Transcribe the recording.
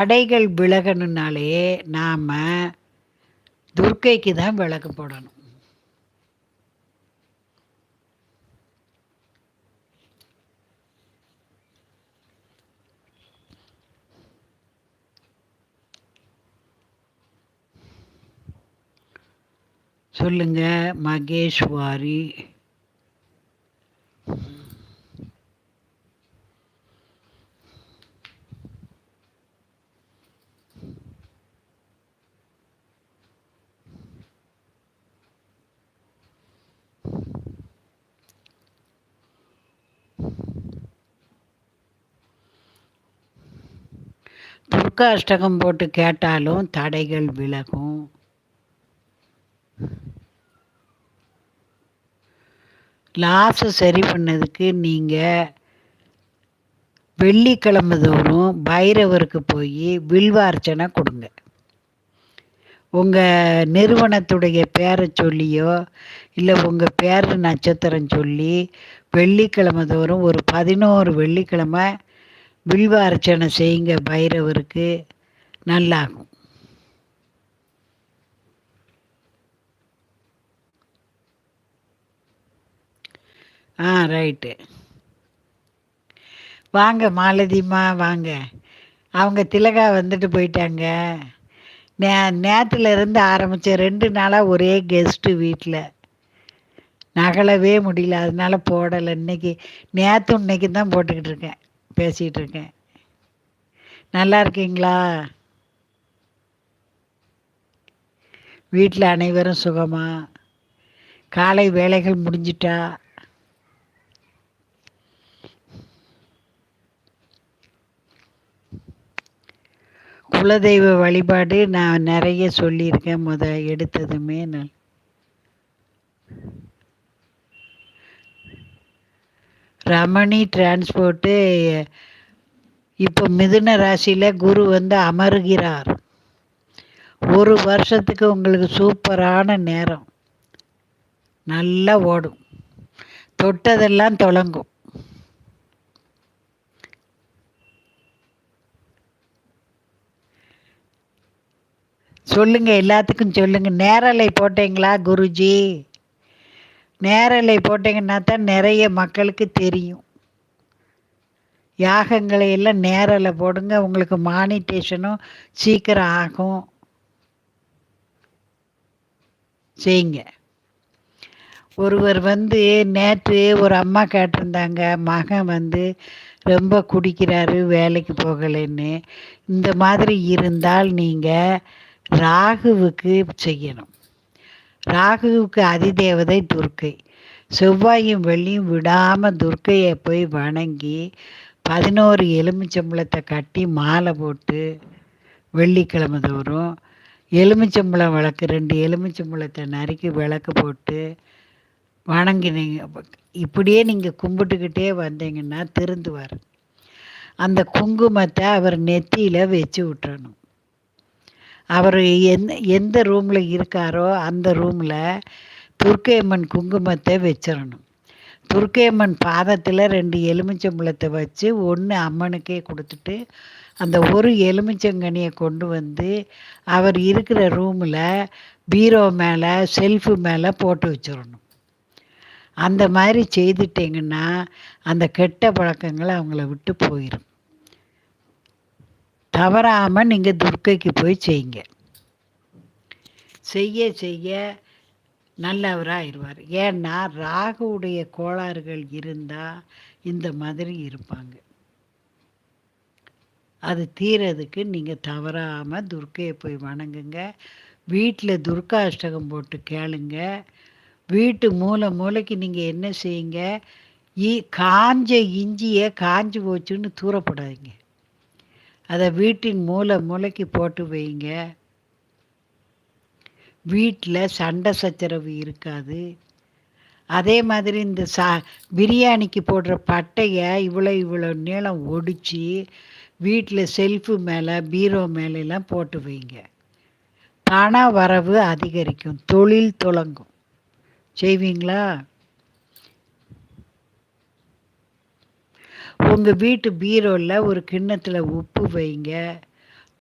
தடைகள் விலகணும்னாலே நாம் துர்க்கைக்கு தான் விளக்கு போடணும். சொல்லுங்க மகேஷ்வாரி. துர்கா அஷ்டகம் போட்டு கேட்டாலும் தடைகள் விலகும். லாஸை சரி பண்ணதுக்கு நீங்கள் வெள்ளிக்கிழமை தோறும் பைரவருக்கு போய் வில்வார்ச்சனை கொடுங்க. உங்கள் நிறுவனத்துடைய பேரை சொல்லியோ இல்லை உங்கள் பேர் நட்சத்திரம் சொல்லி வெள்ளிக்கிழமை தோறும் ஒரு பதினோரு வெள்ளிக்கிழமை வில்வார்ச்சனை செய்யுங்க பைரவருக்கு. நல்லாகும். ஆ ரைட்டு. வாங்க மாலதிமா வாங்க. அவங்க திலகா வந்துட்டு போயிட்டாங்க. நே நேற்றுல இருந்து ஆரம்பித்த ரெண்டு நாளாக ஒரே கெஸ்ட்டு வீட்டில் நகலவே முடியல அதனால போடலை. இன்னைக்கு நேற்று இன்னைக்கு தான் போட்டுக்கிட்டு இருக்கேன். பேசிகிட்டு இருக்கேன் நல்லா இருக்கீங்களா வீட்டில் அனைவரும் சுகமா? காலை வேலைகள் முடிஞ்சிட்டா? குலதெய்வ வழிபாடு நான் நிறைய சொல்லியிருக்கேன். முத எடுத்ததுமே நான் ரமணி டிரான்ஸ்போர்ட்டு இப்போ மிதுன ராசியில் குரு வந்து அமருகிறார். ஒரு வருஷத்துக்கு உங்களுக்கு சூப்பரான நேரம். நல்லா ஓடும். தொட்டதெல்லாம் தொடங்கும். சொல்லுங்க எல்லாத்துக்கும் சொல்லுங்க. நேரலை போட்டீங்களா குருஜி? நேரலை போட்டிங்கன்னா தான் நிறைய மக்களுக்கு தெரியும். யாகங்களை எல்லாம் நேரில் போடுங்க உங்களுக்கு மானிட்டேஷனும் சீக்கிரம் ஆகும். செய்யுங்க. ஒருவர் வந்து நேற்று ஒரு அம்மா கேட்டிருந்தாங்க மகன் வந்து ரொம்ப குடிக்கிறாரு வேலைக்கு போகலைன்னு. இந்த மாதிரி இருந்தால் நீங்கள் ராகுவுக்கு செய்யணும். ராகுவுக்கு அதிதேவதை துர்க்கை. செவ்வாயும் வெள்ளியும் விடாமல் துர்க்கையை போய் வணங்கி பதினோரு எலுமிச்சம்பழத்தை கட்டி மாலை போட்டு வெள்ளிக்கிழமை தோறும் எலுமிச்சம்பழம் விளக்கு ரெண்டு எலுமிச்சம்பழத்தை நறுக்கி விளக்கு போட்டு வணங்கினீங்க. இப்படியே நீங்கள் கும்பிட்டுக்கிட்டே வந்தீங்கன்னா திருந்துவார். அந்த குங்குமத்தை அவர் நெத்தியில் வச்சு விட்டுறணும். அவர் எந்த எந்த ரூமில் இருக்காரோ அந்த ரூமில் துர்க்கையம்மன் குங்குமத்தை வச்சிடணும். துர்க்கையம்மன் பாதத்தில் ரெண்டு எலுமிச்சம்பழத்தை வச்சு ஒன்று அம்மனுக்கே கொடுத்துட்டு அந்த ஒரு எலுமிச்சங்கனியை கொண்டு வந்து அவர் இருக்கிற ரூமில் பீரோ மேலே செல்ஃபு மேலே போட்டு வச்சிடணும். அந்த மாதிரி செய்துட்டிங்கன்னா அந்த கெட்ட பழக்கங்களை அவங்கள விட்டு போயிடும் தவறாமல் நீங்கள் துர்க்கைக்கு போய் செய்யுங்க. செய்ய செய்ய நல்லவராகிடுவார் ஏன்னா ராகுவுடைய கோளாறுகள் இருந்தால் இந்த மாதிரி இருப்பாங்க. அது தீரதுக்கு நீங்கள் தவறாமல் துர்க்கையை போய் வணங்குங்க. வீட்டில் துர்கா அஷ்டகம் போட்டு கேளுங்க. வீட்டு மூளை மூளைக்கு நீங்கள் என்ன செய்யுங்க? இ காஞ்ச இஞ்சியை காஞ்சி போச்சுன்னு தூரப்படாதீங்க. அதை வீட்டின் மூளை மூளைக்கு போட்டு வைங்க. வீட்டில் சண்டை சச்சரவு இருக்காது. அதே மாதிரி இந்த சா பிரியாணிக்கு போடுற பட்டையை இவ்வளோ இவ்வளோ நீளம் ஒடிச்சு வீட்டில் செல்ஃபு மேலே பீரோ மேலெல்லாம் போட்டு வைங்க. பண வரவு அதிகரிக்கும். தொழில் தொடங்கும் செய்வீங்களா? உங்கள் வீட்டு பீரோவில் ஒரு கிண்ணத்தில் உப்பு வைங்க.